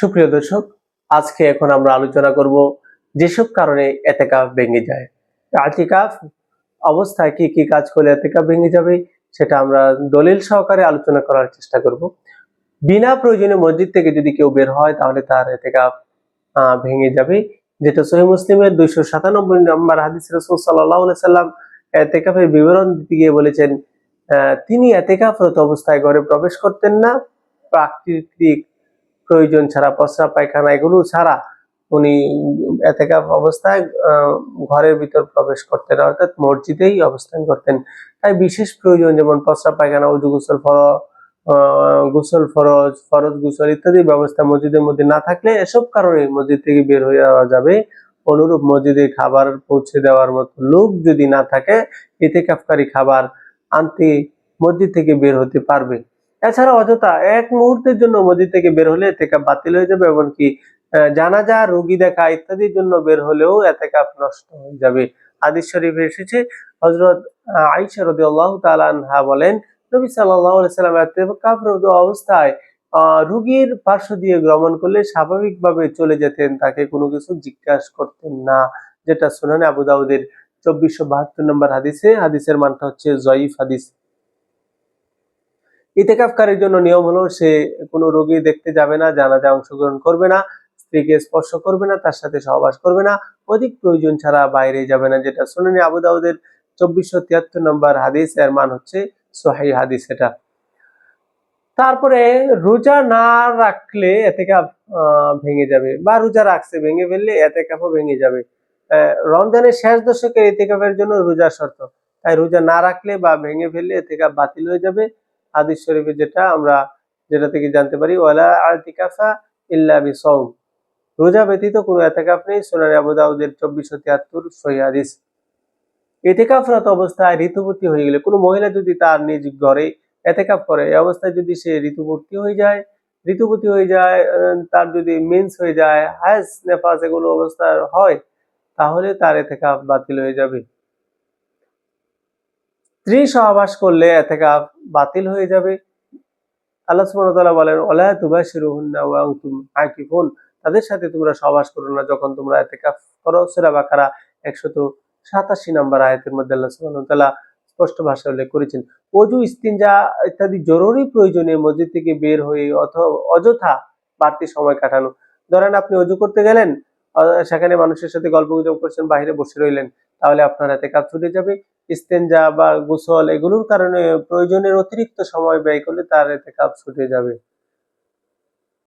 সুপ্রিয় দর্শক আজকে এখন আমরা আলোচনা করব যেসব কারণে এতে এতেকাফ ভেঙে যায়। আতিকাফ অবস্থায় কি কি কাজ করলে এতে এতেকাফ ভেঙে যাবে সেটা আমরা দলিল সহকারে আলোচনা করার চেষ্টা করব। বিনা প্রয়োজনে মসজিদ থেকে যদি কেউ বের হয় তাহলে তার এতেকাফ আহ, ভেঙে যাবে। যেটা সহি মুসলিমের দুইশো সাতানব্বই নম্বর হাদিস রসুল সাল্লাহ সাল্লাম এতেকাফের বিবরণ দিতে গিয়ে বলেছেন তিনি এতেকাফরত অবস্থায় ঘরে প্রবেশ করতেন না। প্রাকৃতিক প্রয়োজন ছাড়া প্রস্রাব পায়খানা এগুলো ছাড়া উনি এতেকাফ অবস্থায় ঘরের ভিতর প্রবেশ করতেন, অর্থাৎ মসজিদেই অবস্থান করতেন। তাই বিশেষ প্রয়োজন যেমন প্রস্রাব পায়খানা, উজু গোসল ফর গোসল ফরজ ফরজ গোসল ইত্যাদি ব্যবস্থা মসজিদের মধ্যে না থাকলে এসব কারণে মসজিদ থেকে বের হয়ে যাওয়া যাবে। অনুরূপ মসজিদে খাবার পৌঁছে দেওয়ার মতো লোক যদি না থাকে ইতেকাফকারী খাবার আনতে মসজিদ থেকে বের হতে পারবে। এছাড়া অযথা এক মুহূর্তের জন্য মসজিদ থেকে বের হলে এতেকাপ বাতিল হয়ে যাবে, এমনকি জানাজা, রোগী দেখা ইত্যাদির জন্য বের হলেও এতেকাপ নষ্ট হয়ে যাবে। হাদিস শরীফে এসেছে হজরত আইসা রদি আল্লাহ বলেন, নবী সাল্লাহ সাল্লাম এতেকাপরত অবস্থায় রুগীর পার্শ্ব দিয়ে ভ্রমণ করলে স্বাভাবিকভাবে চলে যেতেন, তাকে কোনো কিছু জিজ্ঞাসা করতেন না, যেটা শুনানে আবু দাউদের চব্বিশশো বাহাত্তর নম্বর হাদিসে, হাদিসের মানটা হচ্ছে জয়ীফ হাদিস। ইতেকাফকারীর জন্য নিয়ম হলো সে কোনো রোগী দেখতে যাবে না জানা জানাজা অংশগ্রহণ করবে না স্ত্রীকে স্পর্শ করবে না তার সাথে সহবাস করবে না অধিক প্রয়োজন ছাড়া বাইরে যাবে না যেটা শুনেনি আবু দাউদের চব্বিশশো তিয়াত্তর নম্বর হাদিস এর মান হচ্ছে সোহাই হাদিস এটা। তারপরে রোজা না রাখলে এতেকাফ আহ, ভেঙে যাবে বা রোজা রাখছে ভেঙে ফেললে এতেকাফও ভেঙে যাবে। রমজানের শেষ দশকের এতেকাফের জন্য রোজা শর্ত তাই রোজা না রাখলে বা ভেঙে ফেললে এতেকাফ বাতিল হয়ে যাবে। হাদিস শরীফে যেটা আমরা যেটা থেকে জানতে পারি, ওয়ালা আতিকাফা ইল্লা বিসৌম রোজা ব্যতীত কোনো এতেকাফ নেই, সোনানি আবু দাউদের চব্বিশশো তিয়াত্তর সহি হাদিস। এতেকাফরত অবস্থায় ঋতুবতী হয়ে গেলে, কোনো মহিলা যদি তার নিজ ঘরে এতেকাফ করে, এই অবস্থায় যদি সে ঋতুবর্তী হয়ে যায় ঋতুবতী হয়ে যায় তার যদি মেন্স হয়ে যায় হায়াস নেফাস এগুলো অবস্থা হয়, তাহলে তার এতেকাফ বাতিল হয়ে যাবে। স্ত্রী সহবাস করলে এতেকাফ বাতিল হয়ে যাবে। আল্লাহ তাআলা বলেন, ওয়ালা তুবাশিরুহুন্না ওয়া আনতুম আকিফুন। তাদের সাথে তোমরা সহবাস করো না যখন তোমরা এতেকাফ করো। সূরা বাকারা 187 নম্বর আয়াতের মধ্যে আল্লাহ তাআলা স্পষ্ট ভাষায় উল্লেখ করেছেন অজু ইস্তিনজা ইত্যাদি জরুরি প্রয়োজনে মসজিদ থেকে বের হয়ে অথবা অযথা বাড়তি সময় কাটানো। ধরেন আপনি অজু করতে গেলেন সেখানে মানুষের সাথে গল্প গুজব করছেন বাইরে বসে রইলেন। তাহলে আপনার হাতে কাজ ছুটে যাবে। ইস্তেঞ্জা বা গোসল এগুলোর কারণে প্রয়োজনের অতিরিক্ত সময় ব্যয় করলে তার এতে কাজ ছুটে যাবে।